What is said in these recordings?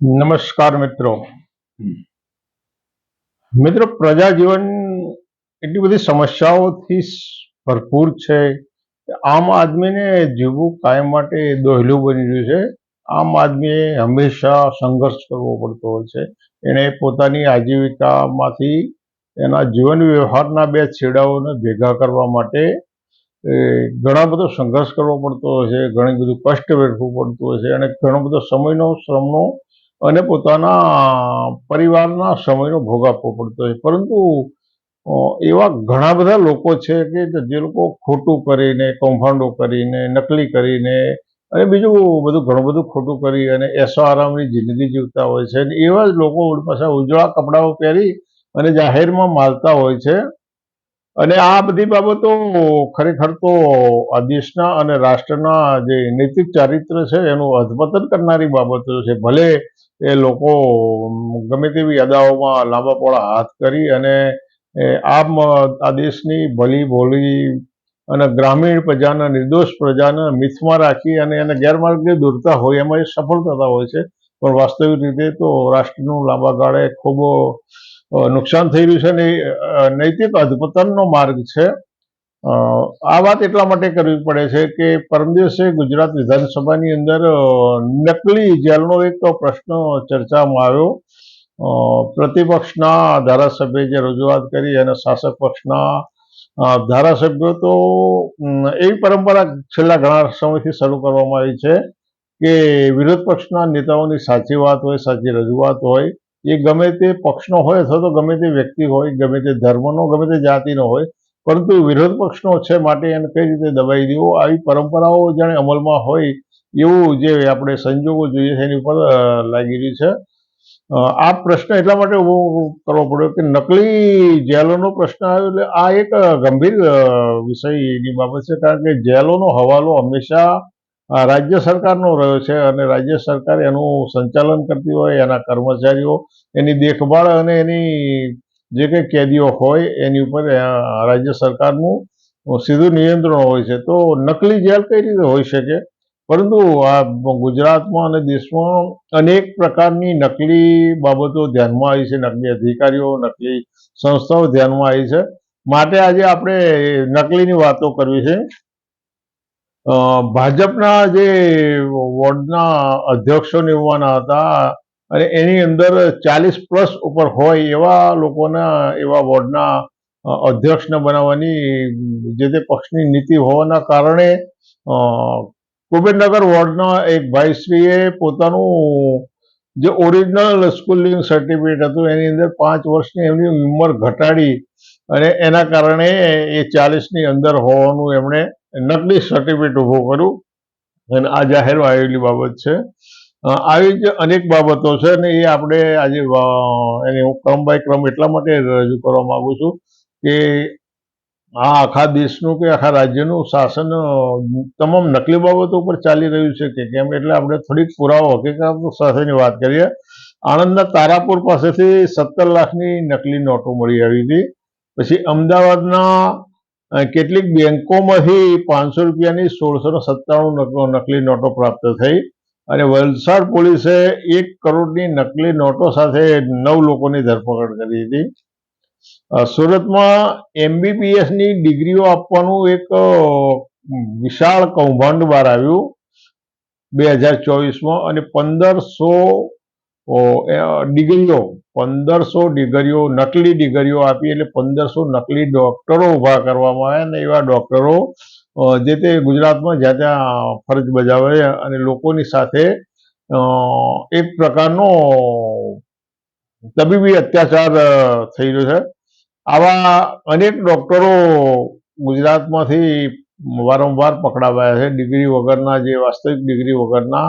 નમસ્કાર મિત્રો. મિત્રો પ્રજા જીવન એટલી બધી સમસ્યાઓથી ભરપૂર છે આમ આદમીને જીવવું કાયમ માટે દોહલું બની રહ્યું છે. આમ આદમીએ હંમેશા સંઘર્ષ કરવો પડતો હોય છે. એણે પોતાની આજીવિકામાંથી એના જીવન વ્યવહારના બે છેડાઓને ભેગા કરવા માટે ઘણા બધો સંઘર્ષ કરવો પડતો હોય છે, ઘણું બધું કષ્ટ વેઠવું પડતું હોય છે અને ઘણો બધો સમયનો, શ્રમનો અને પોતાના પરિવારના સમયનો ભોગ આપવો પડતો હોય. પરંતુ એવા ઘણા બધા લોકો છે કે જે લોકો ખોટું કરીને, કૌભાંડો કરીને, નકલી કરીને અને બીજું બધું, ઘણું બધું ખોટું કરી અને એસો આરામની જિંદગી જીવતા હોય છે. અને એવા જ લોકો પાછા ઉજળા કપડાઓ પહેરી અને જાહેરમાં માલતા હોય છે. અને આ બધી બાબતો ખરેખર તો આ દેશના અને રાષ્ટ્રના જે નૈતિક ચારિત્ર છે, એનું અધપતન કરનારી બાબતો છે. ભલે એ લોકો ગમે તેવી અદાઓમાં લાંબા પોળા હાથ કરી અને આ દેશની ભલી ભોલી અને ગ્રામીણ પ્રજાના નિર્દોષ પ્રજાને મિથમાં રાખી અને એને ગેરમાર્ગે દોરતા હોય એમાં એ સફળ થતા હોય છે. પણ વાસ્તવિક રીતે તો રાષ્ટ્રનું લાંબા ગાળે ખૂબ નુકસાન થઈ રહ્યું છે અને નૈતિક અધપતનનો માર્ગ છે. આ વાત એટલા માટે કરવી પડે છે કે પરમ દિવસે ગુજરાત વિધાનસભાની અંદર નકલી જેલનો એક પ્રશ્ન ચર્ચામાં આવ્યો. પ્રતિપક્ષના ધારાસભ્ય જે રજૂઆત કરી અને શાસક પક્ષના ધારાસભ્યો તો એવી પરંપરા છેલ્લા ઘણા સમયથી શરૂ કરવામાં આવી છે કે વિરોધ પક્ષના નેતાઓની સાચી વાત હોય, સાચી રજૂઆત હોય એ ગમે તે પક્ષનો હોય અથવા તો ગમે તે વ્યક્તિ હોય, ગમે તે ધર્મનો, ગમે તે જાતિનો હોય, પરંતુ વિરોધ પક્ષનો છે માટે એને કઈ રીતે દબાઈ દેવો? આવી પરંપરાઓ જાણે અમલમાં હોય એવું જે આપણે સંજોગો જોઈએ છે, એની ઉપર લાગી રહ્યું છે. આ પ્રશ્ન એટલા માટે ઊભો કરવો પડ્યો કે નકલી જેલોનો પ્રશ્ન આવ્યો એટલે આ એક ગંભીર વિષયની બાબત છે. કારણ કે જેલોનો હવાલો હંમેશા રાજ્ય સરકારનો રહ્યો છે અને રાજ્ય સરકાર એનું સંચાલન કરતી હોય, એના કર્મચારીઓ, એની દેખભાળ અને એની જે કંઈ કેદીઓ હોય, એની ઉપર રાજ્ય સરકારનું સીધું નિયંત્રણ હોય છે. તો નકલી જેલ કઈ રીતે હોઈ શકે? પરંતુ આ ગુજરાતમાં અને દેશમાં અનેક પ્રકારની નકલી બાબતો ધ્યાનમાં આવી છે. નકલી અધિકારીઓ, નકલી સંસ્થાઓ ધ્યાનમાં આવી છે. માટે આજે આપણે નકલીની વાતો કરવી છે. ભાજપના જે વોર્ડના અધ્યક્ષો નિમવાના હતા અને એની અંદર ચાલીસ પ્લસ ઉપર હોય એવા લોકોના, એવા વોર્ડના અધ્યક્ષને બનાવવાની જે તે પક્ષની નીતિ હોવાના કારણે કુબેરનગર વોર્ડના એક ભાઈશ્રીએ પોતાનું જે ઓરિજિનલ સ્કૂલિંગ સર્ટિફિકેટ હતું એની અંદર પાંચ વર્ષની એમની ઉંમર ઘટાડી અને એના કારણે એ ચાલીસની અંદર હોવાનું એમણે નકલી સર્ટિફિકેટ ઊભું કર્યું અને આ જાહેરમાં આવેલી બાબત છે. આવી જ અનેક બાબતો છે ને એ આપણે આજે એને હું ક્રમ બાય ક્રમ એટલા માટે રજૂ કરવા માગું છું કે આ આખા દેશનું કે આખા રાજ્યનું શાસન તમામ નકલી બાબતો ઉપર ચાલી રહ્યું છે કે કેમ? એટલે આપણે થોડીક પુરાવો હકીકત સાથેની વાત કરીએ. આણંદના તારાપુર પાસેથી સત્તર લાખની નકલી નોટો મળી આવી હતી. પછી અમદાવાદના કેટલીક બેંકોમાંથી પાંચસો રૂપિયાની સોળસો સત્તાણું નક- નકલી નોટો પ્રાપ્ત થઈ. અને વલસાડ પોલીસે એક કરોડની નકલી નોટો સાથે નવ લોકોની ધરપકડ કરી હતી. સુરતમાં એમબીબીએસની ડિગ્રીઓ આપવાનું એક વિશાળ કૌભાંડ બહાર આવ્યું બે હજાર ચોવીસમાં. અને પંદરસો ડિગ્રીઓ પંદરસો ડિગ્રીઓ, નકલી ડિગ્રીઓ આપી એટલે પંદરસો નકલી ડોક્ટરો ઊભા કરવામાં આવ્યા અને એવા ડોક્ટરો જે તે ગુજરાતમાં જ્યાં ત્યાં ફરજ બજાવે અને લોકોની સાથે એક પ્રકારનો તબીબી અત્યાચાર થઈ રહ્યો છે. આવા અનેક ડોક્ટરો ગુજરાતમાંથી વારંવાર પકડાવાયા છે. ડિગ્રી વગરના જે વાસ્તવિક ડિગ્રી વગરના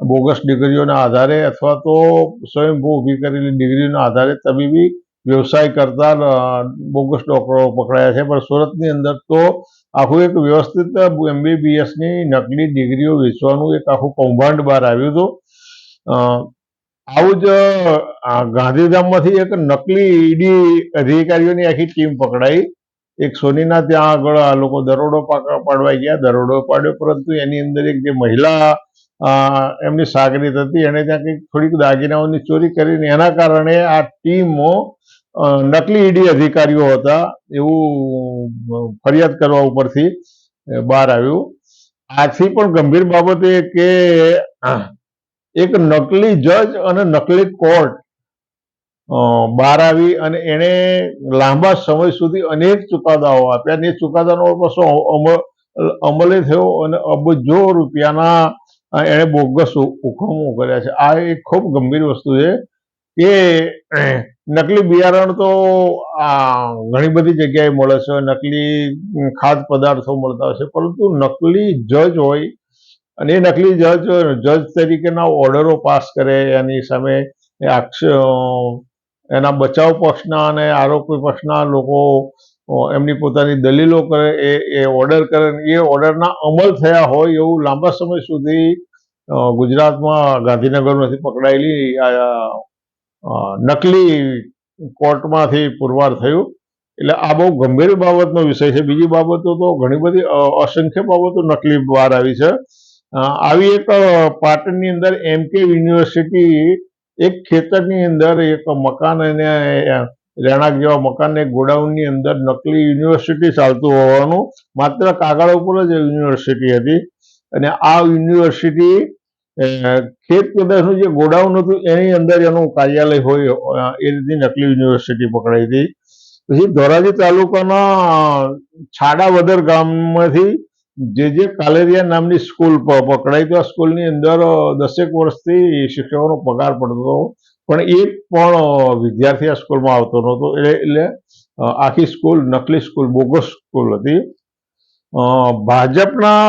બોગસ ડિગ્રીઓના આધારે અથવા તો સ્વયંભૂ ઊભી કરેલી ડિગ્રીના આધારે તબીબી વ્યવસાય કરતા બોગસ ડોક્ટરો પકડાયા છે. પણ સુરતની અંદર તો આખું એક વ્યવસ્થિત એમબીબીએસની નકલી ડિગ્રીઓ વેચવાનું એક આખું કૌભાંડ બહાર આવ્યું હતું. આવું જ ગાંધીધામમાંથી એક નકલી ઈડી અધિકારીઓની આખી ટીમ પકડાઈ. એક સોનીના ત્યાં આગળ આ લોકો દરોડો પાડવા ગયા. દરોડો પાડ્યો, પરંતુ એની અંદર એક જે મહિલા એમની સાગરીત હતી એને ત્યાં કંઈક થોડીક દાગીનાઓની ચોરી કરીને એના કારણે આ ટીમો નકલી ઈડી અધિકારીઓ હતા એવું ફરિયાદ કરવા ઉપરથી બહાર આવ્યું. આથી પણ ગંભીર બાબત એ કે એક નકલી જજ અને નકલી કોર્ટ બહાર આવી અને એણે લાંબા સમય સુધી અનેક ચુકાદાઓ આપ્યા. અને એ ચુકાદાનો પાછો અમલ થયો અને અબજો રૂપિયાના એણે બોગસ હુકમો કર્યા છે. આ એક ખૂબ ગંભીર વસ્તુ છે કે નકલી બિયારણ તો ઘણી બધી જગ્યાએ મળે છે. નકલી ખાદ્ય પદાર્થો મળતા હોય છે. પરંતુ નકલી જજ હોય, અને એ નકલી જજ જજ તરીકેના ઓર્ડરો પાસ કરે, એની સામે આક્ષ, એના બચાવ પક્ષના અને આરોપી પક્ષના લોકો એમની પોતાની દલીલો કરે, એ એ ઓર્ડર કરે એ ઓર્ડરના અમલ થયા હોય એવું લાંબા સમય સુધી ગુજરાતમાં ગાંધીનગરમાંથી પકડાયેલી, આ નકલી કોર્ટમાંથી પુરવાર થયું. એટલે આ બહુ ગંભીર બાબતનો વિષય છે. બીજી બાબતો તો ઘણી બધી અસંખ્ય બાબતો નકલી બહાર આવી છે. આવી એક પાટણની અંદર એમ કે યુનિવર્સિટી એક ખેતરની અંદર એક મકાન અને રહેણાંક જેવા મકાનને ગોડાઉનની અંદર નકલી યુનિવર્સિટી ચાલતું હોવાનું, માત્ર કાગળ ઉપર જ યુનિવર્સિટી હતી. અને આ યુનિવર્સિટી ખેત પેદાશનું જે ગોડાઉન હતું, એની અંદર એનું કાર્યાલય હોય, એ રીતની નકલી યુનિવર્સિટી પકડાઈ હતી. પછી ધોરાજી તાલુકાના છાડાવદર ગામમાંથી જે જે કાલેરિયા નામની સ્કૂલ પકડાઈ, તો આ સ્કૂલની અંદર દસેક વર્ષથી શિક્ષકોનો પગાર પડતો હતો. પણ એક પણ વિદ્યાર્થી આ સ્કૂલમાં આવતો નહોતો. એટલે એટલે આખી સ્કૂલ નકલી સ્કૂલ, બોગસ સ્કૂલ હતી. ભાજપના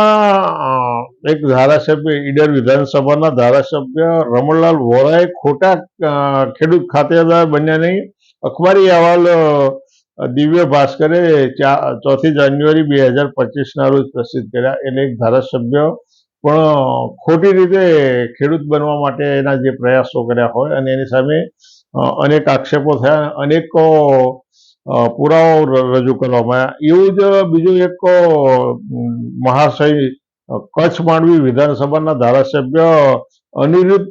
એક ધારાસભ્ય, ઈડર વિધાનસભાના ધારાસભ્ય રમણલાલ વોરાએ ખોટા ખેડૂત ખાતેદાર બન્યા નહીં. અખબારી અહેવાલ દિવ્ય ભાસ્કરે ચોથી જાન્યુઆરી બે હજાર પચીસના રોજ પ્રસિદ્ધ કર્યા. એટલે એક ધારાસભ્ય પણ ખોટી રીતે ખેડૂત બનવા માટે એના જે પ્રયાસો કર્યા હોય અને એની સામે અનેક આક્ષેપો થયા, અનેકો પુરાવો રજૂ કરવામાં આવ્યા. એવું જ બીજું એક મહાશય કચ્છ માંડવી વિધાનસભાના ધારાસભ્ય અનિરુદ્ધ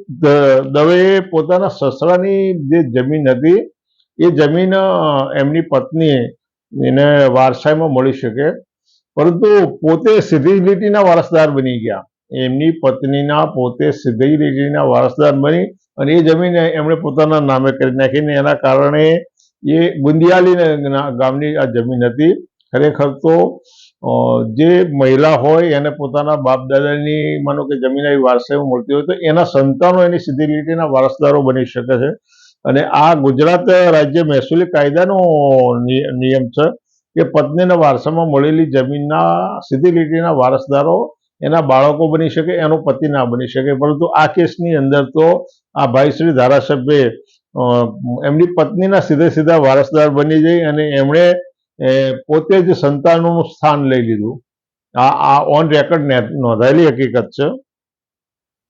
દવેએ પોતાના સસરાની જે જમીન હતી, એ જમીન એમની પત્ની એને વારસાઈમાં મળી શકે. પરંતુ પોતે સીધી લીટીના વારસદાર બની ગયા. એમની પત્નીના પોતે સીધી લીટીના વારસદાર બની અને એ જમીન એમણે પોતાના નામે કરી નાખીને એના કારણે એ ગુંદિયાલી ગામની આ જમીન હતી. ખરેખર તો જે મહિલા હોય એને પોતાના બાપ દાદાની માનો કે જમીન આવી વારસાઈમાં મળતી હોય તો એના સંતાનો એની સીધી લીટીના વારસદારો બની શકે છે. અને આ ગુજરાત રાજ્ય મહેસૂલી કાયદાનો નિયમ છે કે પત્નીના વારસામાં મળેલી જમીનના સીધી લીટીના વારસદારો એના બાળકો બની શકે, એનો પતિ ના બની શકે. પરંતુ આ કેસની અંદર તો આ ભાઈ શ્રી ધારાસભ્ય એમની પત્નીના સીધે સીધા વારસદાર બની જઈ અને એમણે પોતે જ સંતાનોનું સ્થાન લઈ લીધું. આ આ ઓન રેકોર્ડ નોંધાયેલી હકીકત છે.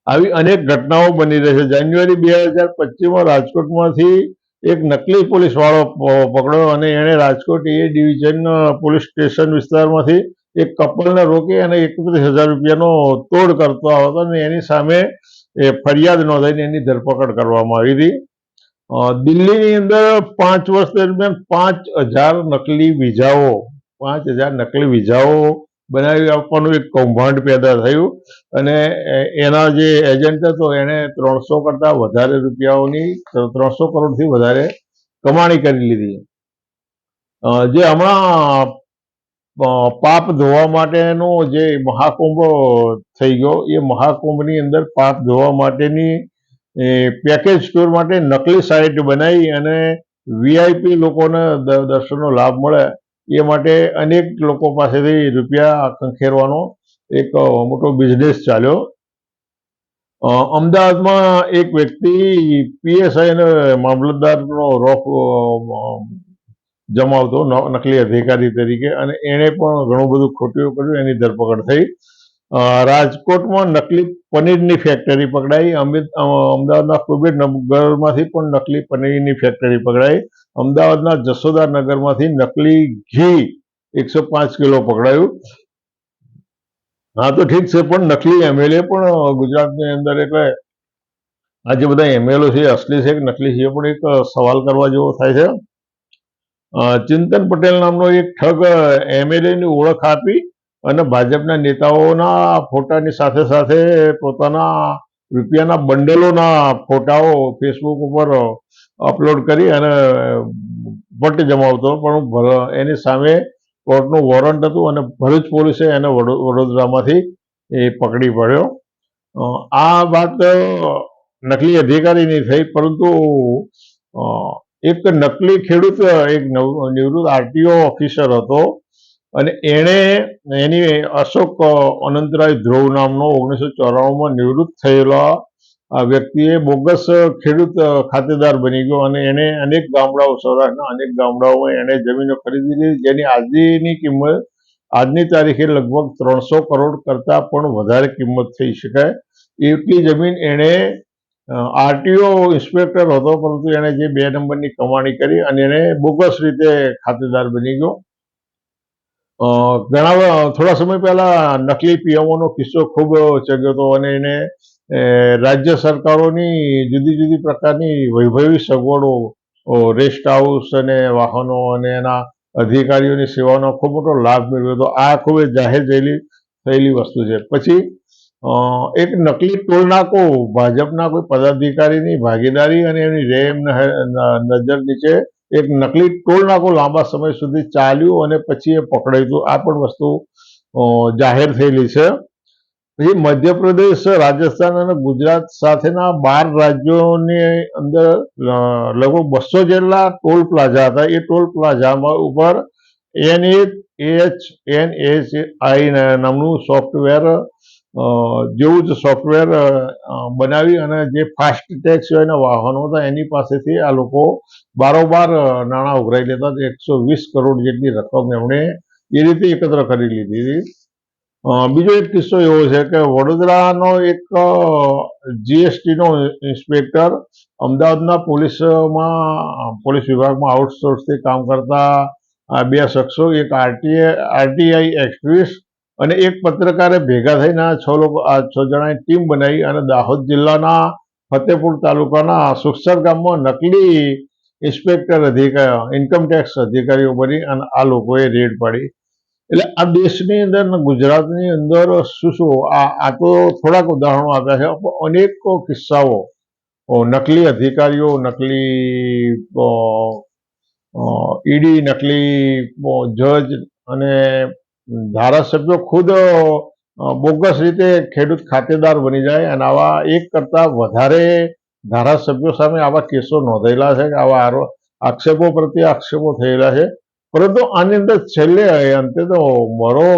આવી અનેક ઘટનાઓ બની રહી છે. જાન્યુઆરી બે હજાર પચીસમાં રાજકોટમાંથી એક નકલી પોલીસવાળો પકડ્યો અને એણે Rajkot A division police station વિસ્તારમાંથી એક કપલને રોકી અને એકત્રીસ હજાર રૂપિયાનો તોડ કરતો હતો અને એની સામે એ ફરિયાદ નોંધાઈને એની ધરપકડ કરવામાં આવી હતી. દિલ્હીની અંદર પાંચ વર્ષ દરમિયાન પાંચ હજાર નકલી વિઝાઓ પાંચ હજાર નકલી વિઝાઓ બનાવી આપવાનું એક કૌભાંડ પેદા થયું અને એના જે એજન્ટ હતો એણે ત્રણસો કરતા વધારે રૂપિયાઓની, ત્રણસો કરોડથી વધારે કમાણી કરી લીધી. જે હમણાં પાપ ધોવા માટેનો જે મહાકુંભ થઈ ગયો, એ મહાકુંભની અંદર પાપ ધોવા માટેની પેકેજ ટૂર માટે નકલી સાઇટ બનાવી અને વીઆઈપી લોકોને દર્શનનો લાભ મળે, એ માટે અનેક લોકો પાસેથી રૂપિયા ખંખેરવાનો એક મોટો બિઝનેસ ચાલ્યો. અમદાવાદમાં એક વ્યક્તિ પીએસઆઈ મામલતદારનો રોફ જમાવતો નકલી અધિકારી તરીકે અને એણે પણ ઘણું બધું ખોટું કર્યું, એની ધરપકડ થઈ. રાજકોટમાં નકલી પનીરની ફેક્ટરી પકડાઈ. અમદાવાદના કુબેર નગરમાંથી પણ નકલી પનીરની ફેક્ટરી પકડાઈ. અમદાવાદના જસોદા નગરમાંથી નકલી ઘી એકસો પાંચ કિલો પકડાયું. હા, તો ઠીક છે, પણ નકલી એમએલએ પણ ગુજરાતની અંદર એટલે આ જે બધા એમએલઓ છે, અસલી છે કે નકલી છે પણ એક સવાલ કરવા જેવો થાય છે. ચિંતન પટેલ નામનો એક ઠગ એમએલએ ની ઓળખ આપી અને ભાજપના નેતાઓના ફોટાની સાથે સાથે પોતાના રૂપિયાના બંડલોના ફોટાઓ ફેસબુક ઉપર અપલોડ કરી અને વટ જમાવતો. પણ એની સામે કોર્ટનું વોરંટ હતું અને ભરૂચ પોલીસે એને વડો- વડોદરામાંથી એ પકડી પડ્યો. આ વાત નકલી અધિકારીની થઈ, પરંતુ એક નકલી ખેડૂત, એક નવ- નિવૃત્ત આરટીઓ ઓફિસર હતો અને એણે એની અશોક અનંતરાય ધ્રુવ નામનો ઓગણીસો ચોરાણુંમાં નિવૃત્ત થયેલા આ વ્યક્તિએ બોગસ ખેડૂત ખાતેદાર બની ગયો અને એણે અનેક ગામડાઓ, સૌરાષ્ટ્રના અનેક ગામડાઓમાં એણે જમીનો ખરીદી લીધી, જેની આજની કિંમત, આજની તારીખે લગભગ ત્રણસો કરોડ કરતાં પણ વધારે કિંમત થઈ શકાય. એટલી જમીન એણે આરટીઓ ઇન્સ્પેક્ટર હતો, પરંતુ એણે જે બે નંબરની કમાણી કરી અને એને બોગસ રીતે ખાતેદાર બની ગયો. ઘણા થોડા સમય પહેલા નકલી પીએમઓનો કિસ્સો ખૂબ ચગ્યો હતો અને એને રાજ્ય સરકારોની જુદી જુદી પ્રકારની વૈભવી સગવડો રેસ્ટ હાઉસ અને વાહનો અને એના અધિકારીઓની સેવાનો ખૂબ મોટો લાભ મેળવ્યો હતો. આ ખૂબ જાહેર થયેલી થયેલી વસ્તુ છે. પછી એક નકલી ટોલ નાકો, ભાજપના કોઈ પદાધિકારીની ભાગીદારી અને એની રેમ નજર નીચે એક નકલી ટોલ નાકો લાંબા સમય સુધી ચાલ્યું અને પછી એ પકડાયું આ પણ વસ્તુ જાહેર થયેલી છે. પછી મધ્યપ્રદેશ, રાજસ્થાન અને ગુજરાત સાથેના બાર રાજ્યોની અંદર લગભગ બસો જેટલા ટોલ પ્લાઝા હતા. એ ટોલ પ્લાઝામાં ઉપર N H N H I નામનું સોફ્ટવેર જેવું જ સોફ્ટવેર બનાવી અને જે ફાસ્ટ ટેગ સિવાયના વાહનો હતા, એની પાસેથી આ લોકો બારોબાર નાણાં ઉઘરાઈ લેતા. એકસો વીસ કરોડ જેટલી રકમ એમણે એ રીતે એકત્ર કરી લીધી હતી. બીજો એક કિસ્સો એવો છે કે વડોદરાનો એક જીએસટીનો ઇન્સ્પેક્ટર અમદાવાદના પોલીસમાં, પોલીસ વિભાગમાં આઉટસોર્સથી કામ કરતા બે શખ્સો, એક આરટીએ આરટીઆઈ એક્ટિવિસ્ટ અને એક પત્રકારે ભેગા થઈને આ છ લોકો, આ છ જણાની ટીમ બનાવી અને દાહોદ જિલ્લાના ફતેપુર તાલુકાના સુખસર ગામમાં નકલી ઇન્સ્પેક્ટર અધિકારી ઇન્કમટેક્સ અધિકારીઓ બની અને આ લોકોએ રેડ પાડી. એટલે આ દેશની અંદર ગુજરાતની અંદર શું શું, આ આ તો થોડાક ઉદાહરણો આપ્યા છે, પણ અનેકો કિસ્સાઓ. નકલી અધિકારીઓ, નકલી ઈડી, નકલી જજ અને ધારાસભ્યો ખુદ બોગસ રીતે ખેડૂત ખાતેદાર બની જાય અને આવા એક કરતા વધારે ધારાસભ્યો સામે આવા કેસો નોંધાયેલા છે, આવા આક્ષેપો પ્રત્યે આક્ષેપો થયેલા છે. પરંતુ આની અંદર છેલ્લે અંતે તો મારો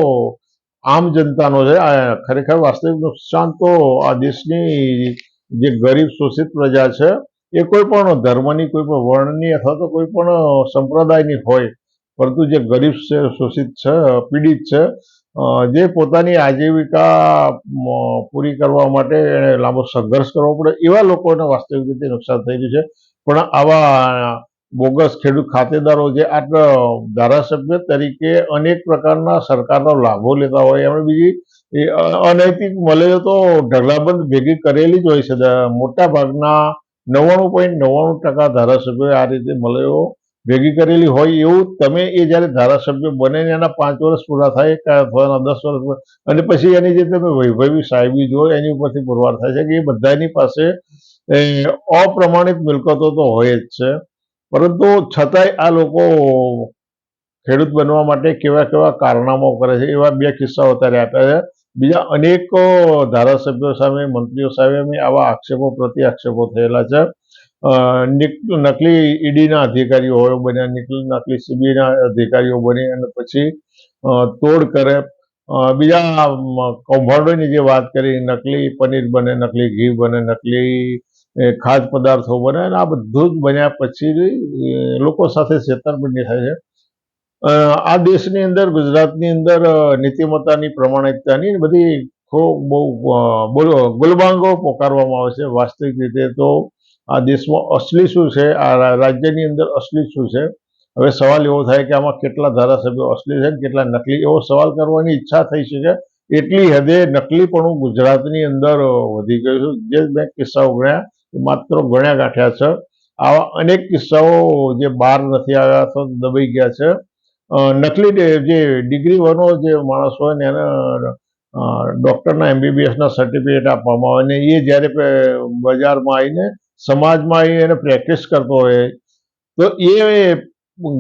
આમ જનતાનો છે. આ ખરેખર વાસ્તવિક નુકસાન તો આ દેશની જે ગરીબ શોષિત પ્રજા છે, એ કોઈ પણ ધર્મની, કોઈ પણ વર્ણની અથવા તો કોઈ પણ સંપ્રદાયની હોય પરંતુ જે ગરીબ છે, શોષિત છે, પીડિત છે જે પોતાની આજીવિકા પૂરી કરવા માટે એને લાંબો સંઘર્ષ કરવો પડે, એવા લોકોને વાસ્તવિક રીતે નુકસાન થઈ રહ્યું છે. પણ આવા બોગસ ખેડૂત ખાતેદારો જે આટલા ધારાસભ્ય તરીકે અનેક પ્રકારના સરકારનો લાભો લેતા હોય, એમણે બીજી અનૈતિક મળે તો ઢગલાબંધ ભેગી કરેલી જ હોય છે. મોટા ભાગના નવ્વાણું પોઈન્ટ નવ્વાણું ટકા ધારાસભ્યો આ રીતે મળેઓ ભેગી કરેલી હોય એવું તમે એ જ્યારે ધારાસભ્ય બને એના પાંચ વર્ષ પૂરા થાય અથવા દસ વર્ષ અને પછી એની જે તમે વૈભવી સાહેબી જો એની ઉપરથી પુરવાર થાય છે કે એ બધાની પાસે અપ્રમાણિત મિલકતો તો હોય જ છે. પરંતુ છતાંય આ લોકો ખેડૂત બનવા માટે કેવા કેવા કારણામો કરે છે, એવા બે કિસ્સાઓ અત્યારે આપ્યા છે. બીજા અનેક ધારાસભ્યો સામે, મંત્રીઓ સામે આવા આક્ષેપો પ્રતિ આક્ષેપો થયેલા છે. નકલી ઈડીના અધિકારીઓ બન્યા નકલી નકલી સીબીઆઈના અધિકારીઓ બની અને પછી તોડ કરે. બીજા કૌભાંડોની જે વાત કરી, નકલી પનીર બને, નકલી ઘી બને, નકલી ખાદ્ય પદાર્થો બને, અને આ બધું જ બન્યા પછી લોકો સાથે છેતરપિંડી થાય છે. આ દેશની અંદર, ગુજરાતની અંદર નીતિમત્તાની, પ્રમાણિકતાની બધી ખૂબ બહુ ગુલબાંગો પોકારવામાં આવે છે. વાસ્તવિક રીતે તો આ દેશમાં અસલી શું છે? આ રાજ્યની અંદર અસલી શું છે? હવે સવાલ એવો થાય કે આમાં કેટલા ધારાસભ્યો અસલી છે કેટલા નકલી? એવો સવાલ કરવાની ઈચ્છા થઈ શકે. એટલી હદે નકલીપણું ગુજરાતની અંદર વધી ગયું છે. જે મેં કિસ્સાઓ ગણ્યા માત્ર ગણ્યા ગાંઠ્યા છે. આવા અનેક કિસ્સાઓ જે બહાર નથી આવ્યા, તો દબાઈ ગયા છે. નકલી, જે ડિગ્રી વનો જે માણસ હોય ને એને ડૉક્ટરના એમબીબીએસના સર્ટિફિકેટ આપવામાં આવે ને એ જ્યારે બજારમાં આવીને સમાજમાં આવી એને પ્રેક્ટિસ કરતો હોય, તો એ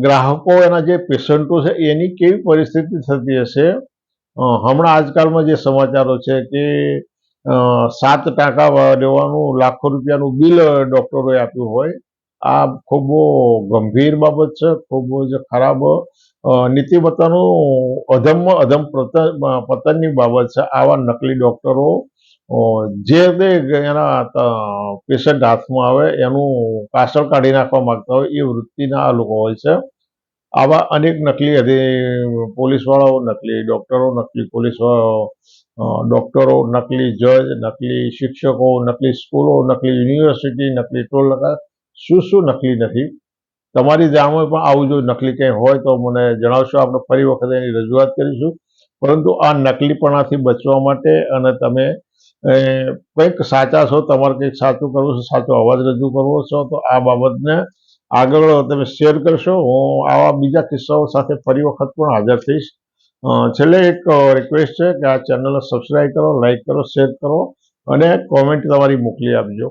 ગ્રાહકો એના જે પેશન્ટો છે એની કેવી પરિસ્થિતિ થતી હશે? હમણાં આજકાલમાં જે સમાચારો છે કે સાત ટાંકા લેવાનું લાખો રૂપિયાનું બિલ ડૉક્ટરોએ આપ્યું હોય, આ ખૂબ ગંભીર બાબત છે, ખૂબ જ ખરાબ નીતિમત્તાનું અધમ પતન પતનની બાબત છે. આવા નકલી ડોક્ટરો જે તે એના પેશન્ટ હાથમાં આવે, એનું કાસળ કાઢી નાખવા માંગતા હોય, એ વૃત્તિના આ લોકો હોય છે. આવા અનેક નકલી પોલીસવાળાઓ, નકલી ડૉક્ટરો, નકલી પોલીસ ડૉક્ટરો, નકલી જજ, નકલી શિક્ષકો, નકલી સ્કૂલો, નકલી યુનિવર્સિટી, નકલી ટોલ નાકા, શું શું નકલી નથી? તમારી જાણમાં પણ આવું જો નકલી કંઈ હોય તો મને જણાવશો. આપણે ફરી વખત એની રજૂઆત કરીશું. પરંતુ આ નકલીપણાથી બચવા માટે અને તમે કંઈક સાચા છો, તમારે કંઈક સાચું કરવું છે, સાચો અવાજ રજૂ કરવો છો, તો આ બાબતને આગળ તમે શેર કરશો. હું આવા બીજા કિસ્સાઓ સાથે ફરી વખત પણ હાજર થઈશ. છેલ્લે એક રિક્વેસ્ટ છે કે આ ચેનલને સબસ્ક્રાઈબ કરો લાઈક કરો શેર કરો અને કોમેન્ટ તમારી મોકલી આપજો.